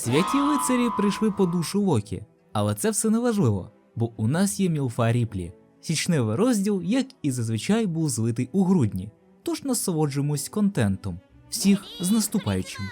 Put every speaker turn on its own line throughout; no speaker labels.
Святі лицарі прийшли по душу Локі, але це все не важливо, бо у нас є Мілфа Ріплі. Січневий розділ, як і зазвичай, був злитий у грудні, тож насолоджуємось контентом. Всіх з наступаючим.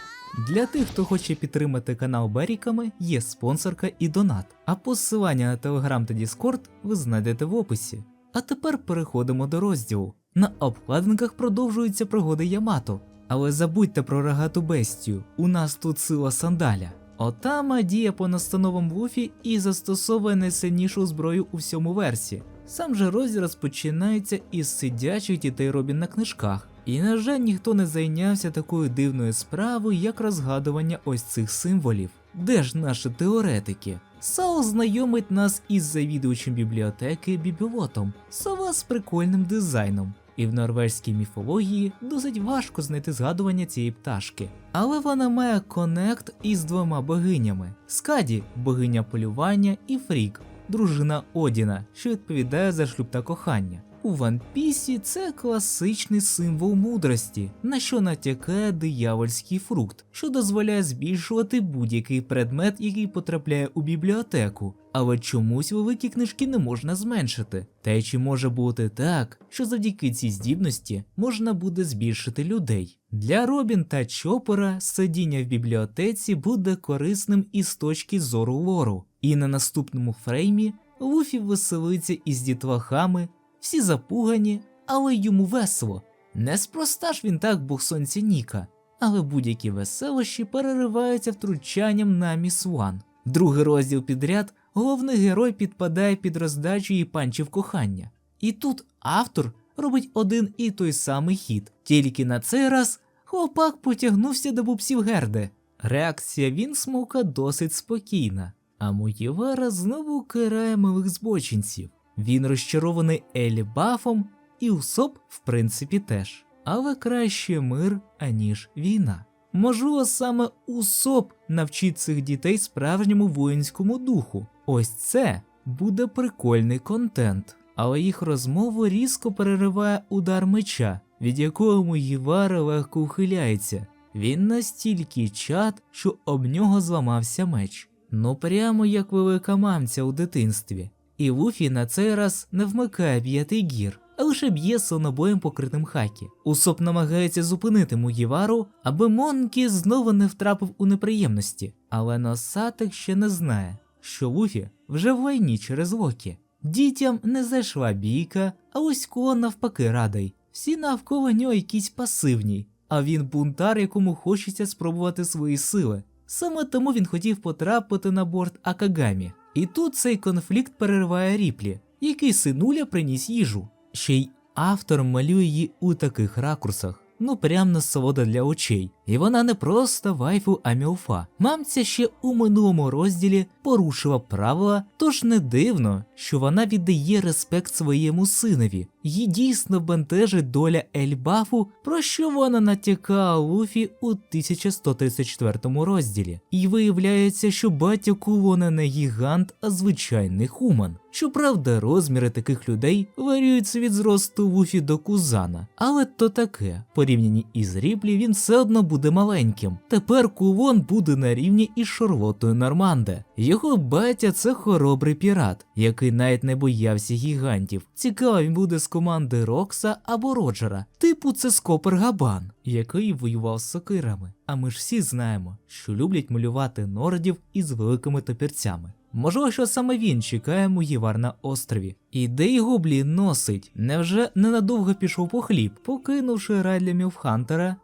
Для тих, хто хоче підтримати канал Беріками, є спонсорка і донат, а посилання на Телеграм та Діскорд ви знайдете в описі. А тепер переходимо до розділу. На обкладинках продовжуються пригоди Ямато. Але забудьте про рогату бестію, у нас тут сила сандаля. Отама діє по настановам Луфі і застосовує найсильнішу зброю у всьому версі. Сам же розділ розпочинається із сидячих дітей Робін на книжках. І, на жаль, ніхто не зайнявся такою дивною справою, як розгадування ось цих символів. Де ж наші теоретики? Сао знайомить нас із завідувачем бібліотеки Бібілотом, сова з прикольним дизайном. І в норвезькій міфології досить важко знайти згадування цієї пташки. Але вона має конект із двома богинями: Скаді, богиня полювання, і Фрік, дружина Одіна, що відповідає за шлюб та кохання. У Ван Пісі це класичний символ мудрості, на що натякає диявольський фрукт, що дозволяє збільшувати будь-який предмет, який потрапляє у бібліотеку. Але чомусь великі книжки не можна зменшити. Та й чи може бути так, що завдяки цій здібності можна буде збільшити людей? Для Робін та Чопера сидіння в бібліотеці буде корисним із точки зору лору. І на наступному фреймі Луфі веселиться із дітлахами, всі запугані, але йому весело. Неспроста ж він так бог сонця Ніка, але будь-які веселощі перериваються втручанням на міс Уан. Другий розділ підряд головний герой підпадає під роздачу і панчів кохання. І тут автор робить один і той самий хід, тільки на цей раз хлопак потягнувся до бубсів Герди. Реакція Вінсмока досить спокійна, а Муєвара знову карає милих збочинців. Він розчарований Елі Бафом, і Усоп, в принципі, теж. Але краще мир, аніж війна. Можливо, саме Усоп навчить цих дітей справжньому воїнському духу. Ось це буде прикольний контент. Але їх розмову різко перериває удар меча, від якого Мугівара легко ухиляється. Він настільки чад, що об нього зламався меч. Ну прямо як велика мамця у дитинстві. І Луфі на цей раз не вмикає п'ятий гір, а лише б'є сонобоєм покритим хакі. Усоп намагається зупинити Мугівару, аби Монкі знову не втрапив у неприємності, але носатик ще не знає, що Луфі вже в війні через Локі. Дітям не зайшла бійка, а ось Ко навпаки радий. Всі навколо нього якісь пасивні, а він бунтар, якому хочеться спробувати свої сили. Саме тому він хотів потрапити на борт Акагамі. І тут цей конфлікт перериває Ріплі, який синуля приніс їжу. Ще й автор малює її у таких ракурсах, ну прям насолода для очей. І вона не просто вайфу, а мілфа. Мамця ще у минулому розділі порушила правила, тож не дивно, що вона віддає респект своєму синові. Її дійсно бентежить доля Ельбафу, про що вона натякала Луфі у 1134 розділі. І виявляється, що батя Кулона не гігант, а звичайний хуман. Щоправда, розміри таких людей варіюються від зросту Луфі до Кузана, але то таке, порівняні із Ріплі, він все одно буде маленьким. Тепер Кулон буде на рівні із Шарлотою Норманде. Його батя це хоробрий пірат, який навіть не боявся гігантів. Цікаво, він буде команди Рокса або Роджера. Типу це Скопер Габан, який воював з сокирами. А ми ж всі знаємо, що люблять малювати нордів із великими топірцями. Можливо, що саме він чекає Мугівар на острові. І де його блін носить? Невже ненадовго пішов по хліб, покинувши рай для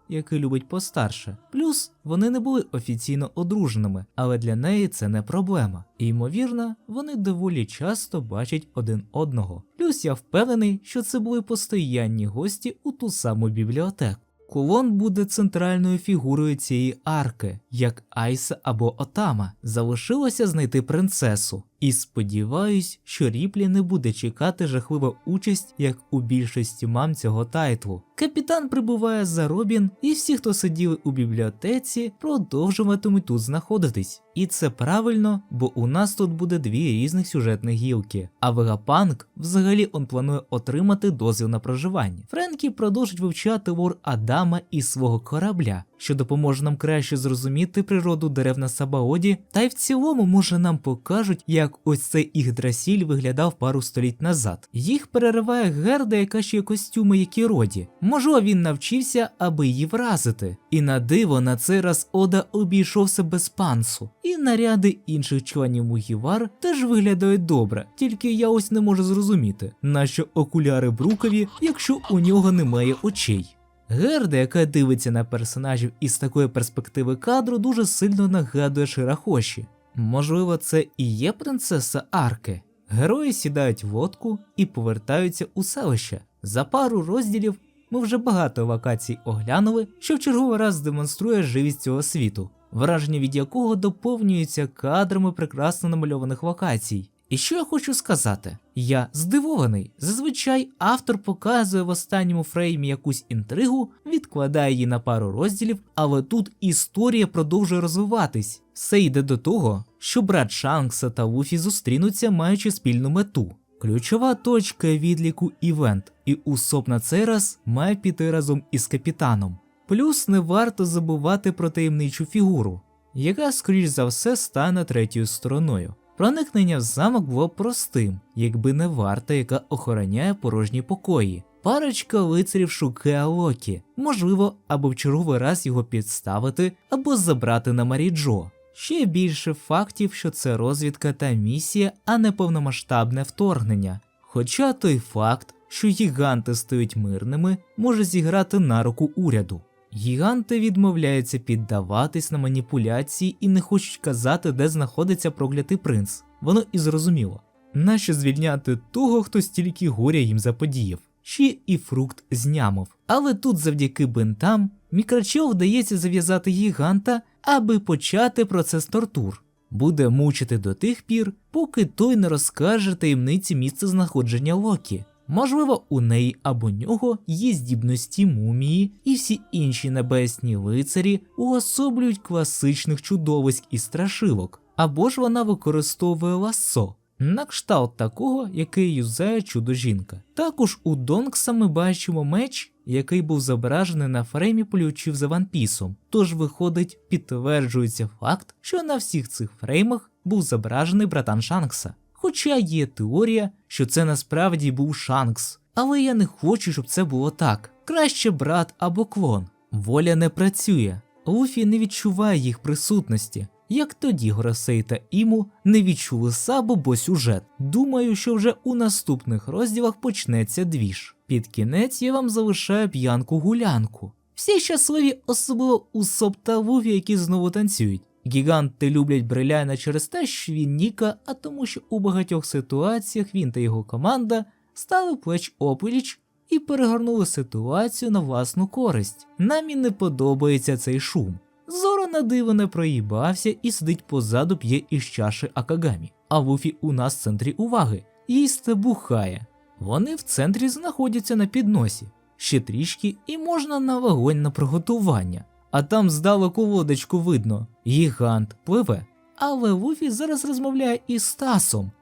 який любить постарше. Плюс вони не були офіційно одруженими, але для неї це не проблема. І ймовірно, вони доволі часто бачать один одного. Плюс я впевнений, що це були постоянні гості у ту саму бібліотеку. Кулон буде центральною фігурою цієї арки, як Айса або Отама. Залишилося знайти принцесу. І сподіваюсь, що Ріплі не буде чекати жахлива участь, як у більшості мам цього тайтлу. Капітан прибуває за Робін, і всі, хто сиділи у бібліотеці, продовжуватимуть тут знаходитись. І це правильно, бо у нас тут буде дві різних сюжетних гілки. А Вегапанк взагалі он планує отримати дозвіл на проживання. Френкі продовжить вивчати лор Адама і свого корабля, що допоможе нам краще зрозуміти природу дерев на Сабаоді, та й в цілому, може, нам покажуть, як ось цей Ігдрасіль виглядав пару століть назад. Їх перериває Герда, яка ще костюми, які роді. Можливо, він навчився, аби її вразити. І на диво на цей раз Ода обійшовся без пансу. І наряди інших членів Мугівар теж виглядають добре, тільки я ось не можу зрозуміти, нащо окуляри Брукові, якщо у нього немає очей. Герда, яка дивиться на персонажів із такої перспективи кадру, дуже сильно нагадує Ширахоші. Можливо, це і є принцеса Арки. Герої сідають в лодку і повертаються у селище. За пару розділів ми вже багато локацій оглянули, що в черговий раз демонструє живість цього світу, враження від якого доповнюється кадрами прекрасно намальованих локацій. І що я хочу сказати? Я здивований. Зазвичай автор показує в останньому фреймі якусь інтригу, відкладає її на пару розділів, але тут історія продовжує розвиватись. Все йде до того, що брат Шанкса та Луфі зустрінуться, маючи спільну мету. Ключова точка відліку івент, і Усоп на цей раз має піти разом із капітаном. Плюс не варто забувати про таємничу фігуру, яка, скоріш за все, стане третьою стороною. Проникнення в замок було простим, якби не варта, яка охороняє порожні покої. Парочка лицарів шукає Локі, можливо, або в черговий раз його підставити, або забрати на Маріджо. Ще більше фактів, що це розвідка та місія, а не повномасштабне вторгнення. Хоча той факт, що гіганти стають мирними, може зіграти на руку уряду. Гіганти відмовляються піддаватись на маніпуляції і не хочуть казати, де знаходиться проклятий принц. Воно і зрозуміло. Нащо звільняти того, хто стільки горя їм заподіяв? Ще і фрукт знямов. Але тут, завдяки бинтам, мікрочел вдається зав'язати гіганта, аби почати процес тортур. Буде мучити до тих пір, поки той не розкаже таємниці місця знаходження Локі. Можливо, у неї або нього є здібності мумії, і всі інші небесні лицарі уособлюють класичних чудовиськ і страшилок, або ж вона використовує лассо, на кшталт такого, який юзає чудо жінка. Також у Донкса ми бачимо меч, який був зображений на фреймі полючів за ванпісом. Тож, виходить, підтверджується факт, що на всіх цих фреймах був зображений братан Шанкса. Хоча є теорія, що це насправді був Шанкс, але я не хочу, щоб це було так. Краще брат або клон. Воля не працює. Луфі не відчуває їх присутності, як тоді Горосей та Іму не відчули Сабу, бо сюжет. Думаю, що вже у наступних розділах почнеться двіж. Під кінець я вам залишаю п'янку гулянку. Всі щасливі, особливо Усоп та Луфі, які знову танцюють. Гіганти люблять Бриляйна через те, що він Ніка, а тому, що у багатьох ситуаціях він та його команда стали плеч опліч і перегорнули ситуацію на власну користь. Нам і не подобається цей шум. Зоро на диво не проїбався і сидить позаду п'є із чаші Акагамі. А Луфі у нас в центрі уваги. Їсте бухає. Вони в центрі знаходяться на підносі. Ще трішки і можна на вогонь на приготування. А там здалеку лодочку видно, гігант пливе. Але Луфі зараз розмовляє із Стасом,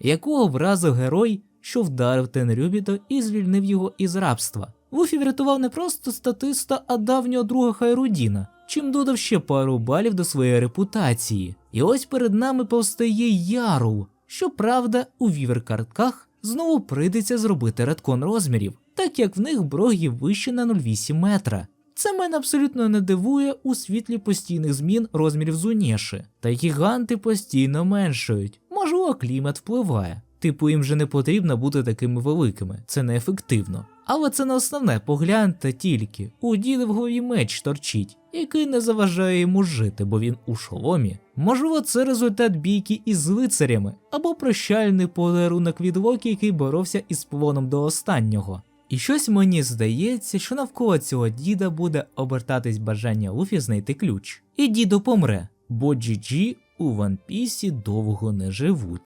якого вразив герой, що вдарив Тенрюбіто і звільнив його із рабства. Луфі врятував не просто статиста, а давнього друга Хайрудіна, чим додав ще пару балів до своєї репутації. І ось перед нами повстає Яру. Щоправда, у вівер-картках знову прийдеться зробити редкон розмірів, так як в них брогі вище на 0,8 метра. Це мене абсолютно не дивує у світлі постійних змін розмірів Зунєши. Та гіганти постійно меншають, можливо, клімат впливає. Типу, їм вже не потрібно бути такими великими, це неефективно. Але це не основне, погляньте тільки. У голові меч торчить, який не заважає йому жити, бо він у шоломі. Можливо, це результат бійки із лицарями, або прощальний подарунок від Локі, який боровся із полоном до останнього. І щось мені здається, що навколо цього діда буде обертатись бажання Луфі знайти ключ. І дідо помре, бо джі у Ван Пісі довго не живуть.